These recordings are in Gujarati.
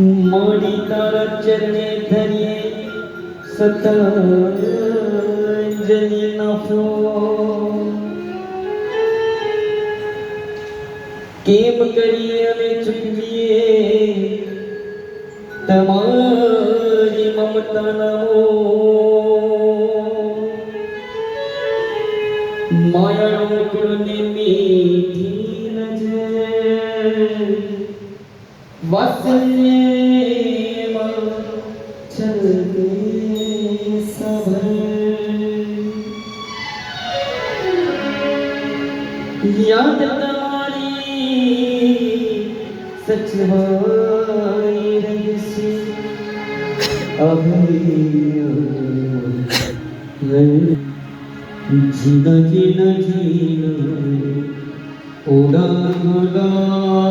माड़ी कर चने धरिए सतंजलि नफो केम करिए अवे चुकिए तमारी ममता न हो। माया रोकड़ने मीठी नजर વાત્સલ્યમાં ચલતે सब યાદ તમારી સચવાઈ से અભય જીના જીના જીના उड़ा ગોડા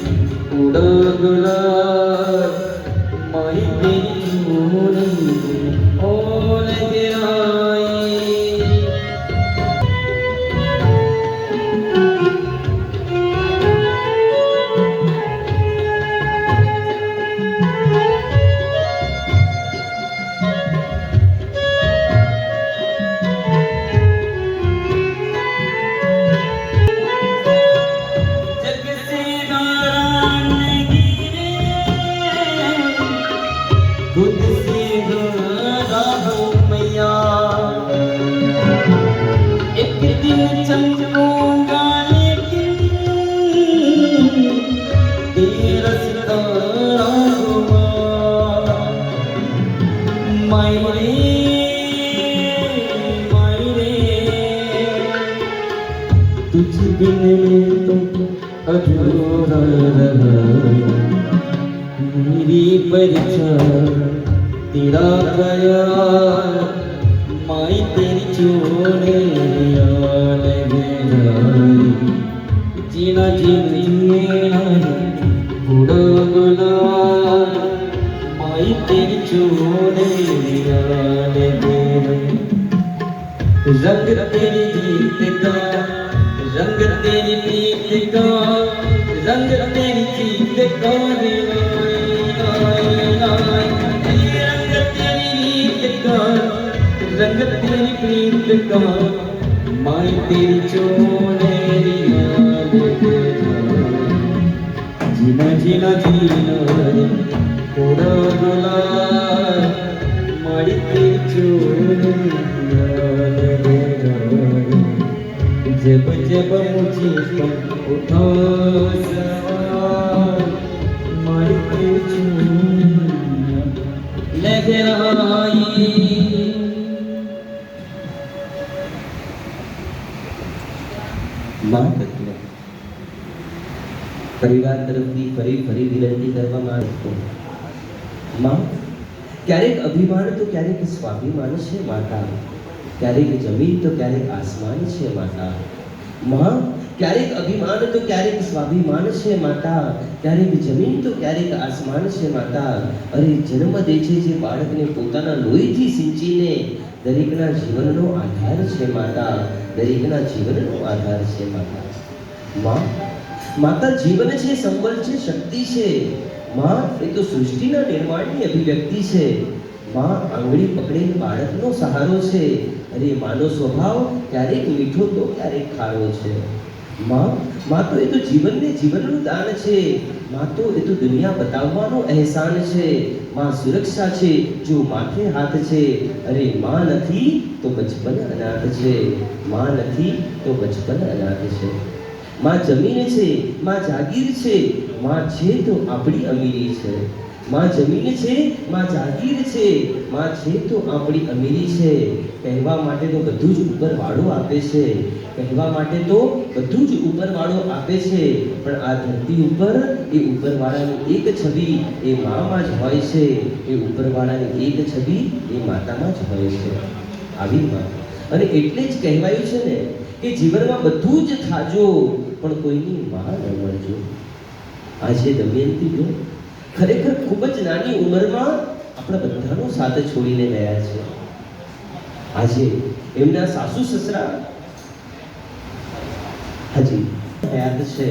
उड़ा मेरी परीक्षा तेरा गया माई तेरी चोरे याद गई जीना जीना बुढ़ा गुना माई तेरी चोरे याद गई रंग तेरी जीत का रंग तेरी प्रीत का रंग तेरी जीत का रे रंग तेरी प्रीत का माई तेरी चोरे याद जीना जीना जीना रे थोड़ा गुलाल माड़ी तेरी चोरे याद जब जब मुझे पर उठा सवार माड़ी तेरी चोरे लहराई પરિવાર ફરી ફરી વિનંતી કરવામાં આવે માં, ક્યારેક અભિમાન તો ક્યારેક સ્વાભિમાન છે માતા. ક્યારેક જમીન તો ક્યારેક આસમાન છે માતા. માં, ક્યારેક અભિમાન તો ક્યારેક સ્વાભિમાન છે માતા. ક્યારેક જમીન તો ક્યારેક આસમાન છે માતા. અરે જન્મ દે છે જે બાળકને પોતાના લોહીથી સિંચીને દરેકના જીવનનો આધાર છે માતા. દરેકના જીવનનો આધાર છે માતા. માં માતા જીવન છે સંબલ છે, શક્તિ છે. માં એ તો સૃષ્ટિના નિર્માણની અભિવ્યક્તિ છે. માં આંગળી પકડીને બાળકનો સહારો છે. અરે માનો સ્વભાવ ક્યારેક મીઠો તો ક્યારેક ખારો છે. માં માં તો એ તો જીવનને જીવનનું દાન છે. માં તો એ તો દુનિયા બતાવવાનો અહેસાન છે. માં સુરક્ષા છે, જો માથે હાથ છે. અરે માં નથી, તો બચપન અનાથ છે. માં નથી, તો બચપન અનાથ છે. માં જમીન છે, માં જાગીર છે, માં છે તો આપણી અમીરી છે. માં જમીન છે, માં જાગીર છે, માં છે તો આપણી અમીરી છે. કહેવા માટે તો બધું જ ઉપરવાળો આપે છે. કહેવા માટે તો બધું જ ઉપરવાળો આપે છે. પણ આ ધરતી ઉપર એ ઉપરવાળાની એક છબી એ મામાં જ હોય છે. એ ઉપરવાળાની એક છબી એ માતામાં જ હોય છે. આવી માં અને એટલે જ કહેવાયું છે ને કે જીવનમાં બધું જ થાજો. પણ કોઈની માં ન મળજો. આજે દમયંતી જો ખરેખર ખૂબ જ નાની ઉંમરમાં આપણા બધાનો સાથ છોડીને ગયા છે. આજે એમના સાસુ સસરા હજી હયાત છે,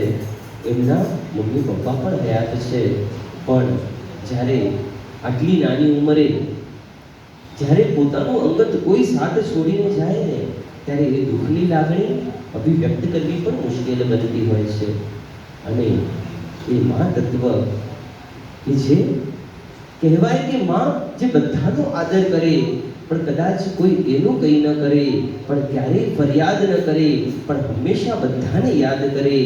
એમના મમ્મી પપ્પા પણ હયાત છે. પણ જ્યારે આટલી નાની ઉંમરે જ્યારે પોતાનું અંગત કોઈ સાથ છોડીને જાય ને, ત્યારે એ દુઃખની લાગણી અભિવ્યક્ત કરવી પણ મુશ્કેલ બનતી હોય છે. અને એ મા તત્વ કે જે કહેવાય કે માં જે બધાનો આદર કરે, પણ કદાચ કોઈ એનું કંઈ ન કરે, પણ ક્યારેય ફરિયાદ ન કરે, પણ હંમેશા બધાને યાદ કરે.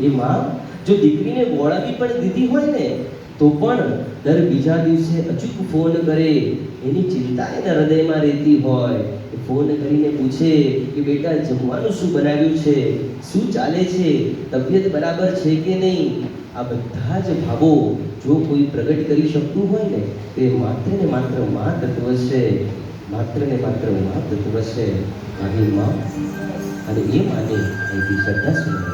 એ માં જો દીકરીને બોળાવી પણ દીધી હોય ને તો પણ દર બીજા દિવસે અચૂક ફોન કરે, એની ચિંતા એના હૃદયમાં રહેતી હોય. એ ફોન કરીને પૂછે કે બેટા, જમવાનું શું બનાવ્યું છે? શું ચાલે છે? તબિયત બરાબર છે કે નહીં? આ બધા જ ભાવો જો કોઈ પ્રગટ કરી શકતું હોય ને, તો એ માત્ર ને માત્ર મા તત્વ છે. માત્ર ને માત્ર મા તત્વ છે. આવી મા અને એ માને અહીંથી શ્રદ્ધા સુમન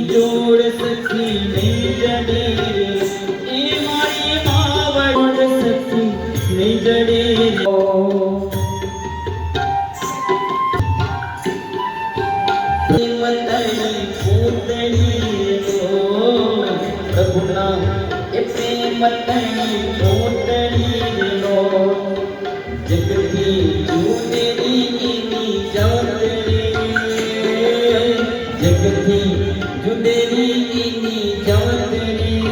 પ્રેમતની પૂતળી લો જગતી જુનેરી એની જાત રે જગતી જુદેરી એની જાત રે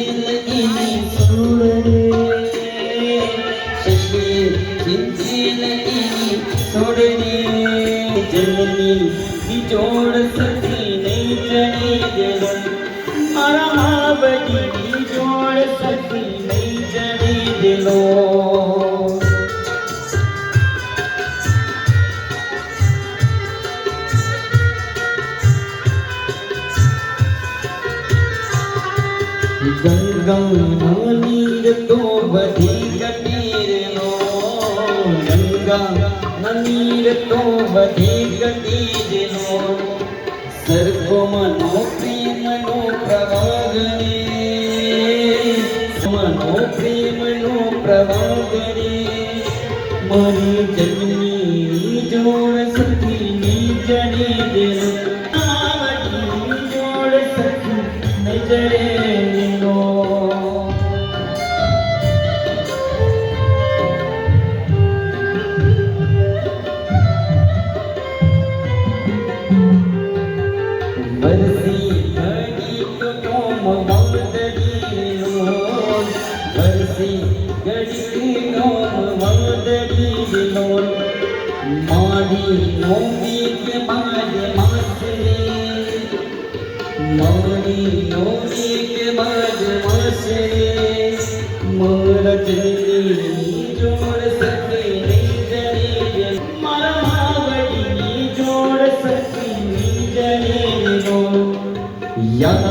ગંગા નીર તો બધી કટીરનો ગંગા નીર તો સર્વમનો પ્રેમનો પ્રવાગને મનો મારી જન્મી જોડ સખી ની જડી દેલો મારી નોમી કે બાજ માસરી મારી નોમી કે બાજ માસરી મરજની જોડ સકી નીજરી મારા માવડી જોડ સકી નીજરી નો યા